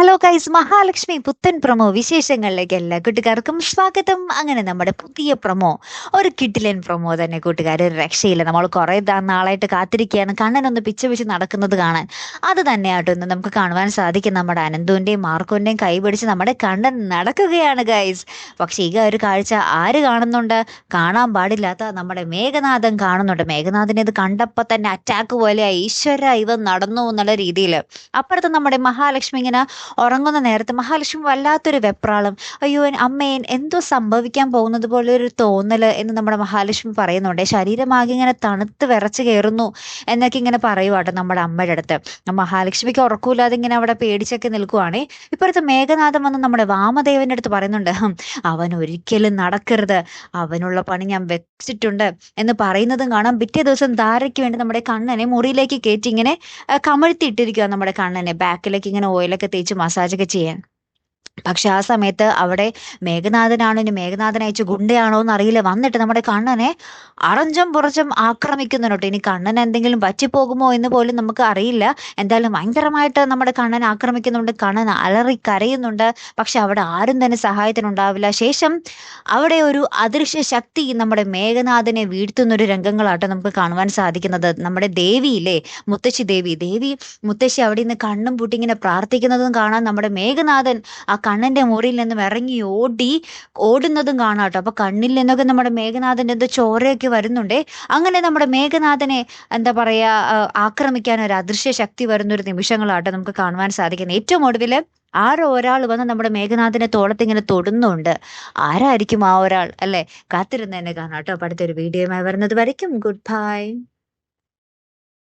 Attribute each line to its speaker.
Speaker 1: Hello guys Mahalakshmi പുത്തൻ promo വിശേഷങ്ങളിലേക്ക് എല്ലാ കൂട്ടുകാർക്കും സ്വാഗതം. അങ്ങനെ നമ്മുടെ പുതിയ പ്രൊമോ ഒരു കിഡിലൻ പ്രൊമോ തന്നെ കൂട്ടുകാർ രക്ഷയില്ല. നമ്മൾ കുറേ നാളായിട്ട് കാത്തിരിക്കുകയാണ്. കണ്ണനൊന്ന് പിച്ച പിച്ച് നടക്കുന്നത് കാണാൻ. അത് തന്നെയാട്ടോ ഇന്ന് നമുക്ക് കാണുവാൻ സാധിക്കും നമ്മുടെ അനന്തുവിന്റെയും മാർക്കോന്റെയും കൈപിടിച്ച് നമ്മുടെ കണ്ണൻ നടക്കുകയാണ് ഗൈസ് പക്ഷേ ഈ ഒരു കാഴ്ച ആര് കാണുന്നുണ്ട്? കാണാൻ പാടില്ലാത്ത നമ്മുടെ മേഘനാഥൻ കാണുന്നുണ്ട്. മേഘനാഥിനെ ഇത് കണ്ടപ്പോൾ തന്നെ അറ്റാക്ക് പോലെ ഈശ്വര ഇവ നടന്നു എന്നുള്ള രീതിയിൽ അപ്പുറത്ത് നമ്മുടെ മഹാലക്ഷ്മി ഇങ്ങനെ ഉറങ്ങുന്ന നേരത്ത് മഹാലക്ഷ്മി വല്ലാത്തൊരു വെപ്രാളം. അയ്യോ അമ്മേൻ അമ്മേ എന്തോ സംഭവിക്കാൻ പോകുന്നത് പോലെ ഒരു തോന്നൽ എന്ന് നമ്മുടെ മഹാലക്ഷ്മി പറയുന്നുണ്ട്. ശരീരമാകെ ഇങ്ങനെ തണുത്ത് വിറച്ച് കയറുന്നു എന്നൊക്കെ ഇങ്ങനെ പറയുവാട്ടോ നമ്മുടെ അമ്മയുടെ അടുത്ത്. മഹാലക്ഷ്മിക്ക് ഉറക്കൂലാതെ ഇങ്ങനെ അവിടെ പേടിച്ചൊക്കെ നിൽക്കുവാണേ. ഇപ്പോഴത്തെ മേഘനാഥം വന്ന് നമ്മുടെ വാമദേവന്റെ അടുത്ത് പറയുന്നുണ്ട്. അവൻ ഒരിക്കലും നടക്കരുത്. അവനുള്ള പണി ഞാൻ വെച്ചിട്ടുണ്ട് എന്ന് പറയുന്നതും കാണാം. പിറ്റേ ദിവസം ധാരയ്ക്ക് വേണ്ടി നമ്മുടെ കണ്ണനെ മുറിയിലേക്ക് കയറ്റി ഇങ്ങനെ കമഴ്ത്തിയിട്ടിരിക്കുക നമ്മുടെ കണ്ണനെ. ബാക്കിലേക്ക് ഇങ്ങനെ ഓയിലൊക്കെ തേച്ച് 就马上这个减 പക്ഷെ ആ സമയത്ത് അവിടെ മേഘനാഥനാണോ ഇനി മേഘനാഥൻ അയച്ച ഗുണ്ടയാണോ എന്ന് അറിയില്ല വന്നിട്ട് നമ്മുടെ കണ്ണനെ അറഞ്ചും പുറച്ചും ആക്രമിക്കുന്നുണ്ട്. ഇനി കണ്ണൻ എന്തെങ്കിലും പറ്റിപ്പോകുമോ എന്ന് പോലും നമുക്ക് അറിയില്ല. എന്തായാലും ഭയങ്കരമായിട്ട് നമ്മുടെ കണ്ണൻ ആക്രമിക്കുന്നുണ്ട്. കണ്ണൻ അലറി കരയുന്നുണ്ട്. പക്ഷെ അവിടെ ആരും തന്നെ സഹായത്തിനുണ്ടാവില്ല. ശേഷം അവിടെ ഒരു അദൃശ്യ ശക്തി നമ്മുടെ മേഘനാഥനെ വീഴ്ത്തുന്ന ഒരു രംഗങ്ങളാട്ടോ നമുക്ക് കാണുവാൻ സാധിക്കുന്നത്. നമ്മുടെ ദേവിയില്ലേ? മുത്തശ്ശി ദേവി. ദേവി മുത്തശ്ശി അവിടെ നിന്ന് കണ്ണും പൂട്ടി ഇങ്ങനെ പ്രാർത്ഥിക്കുന്നതും കാണാൻ നമ്മുടെ മേഘനാഥൻ ആ കണ്ണന്റെ മുറിയിൽ നിന്നും ഇറങ്ങി ഓടി ഓടുന്നതും കാണാം കേട്ടോ. അപ്പൊ കണ്ണിൽ നിന്നൊക്കെ നമ്മുടെ മേഘനാഥന്റെ എന്തോ ചോരയൊക്കെ വരുന്നുണ്ടേ. അങ്ങനെ നമ്മുടെ മേഘനാഥനെ എന്താ പറയാ ആക്രമിക്കാൻ ഒരു അദൃശ്യ ശക്തി വരുന്ന ഒരു നിമിഷങ്ങളാട്ടോ നമുക്ക് കാണുവാൻ സാധിക്കുന്നത്. ഏറ്റവും ഒടുവിൽ ആരോ ഒരാൾ വന്ന് നമ്മുടെ മേഘനാഥനെ തോളത്ത് ഇങ്ങനെ തൊടുന്നുണ്ട്. ആരായിരിക്കും ആ ഒരാൾ? അല്ലെ? കാത്തിരുന്ന് തന്നെ കാണാം കേട്ടോ. അടുത്തൊരു വീഡിയോയുമായി വരുന്നത് വരയ്ക്കും. Good bye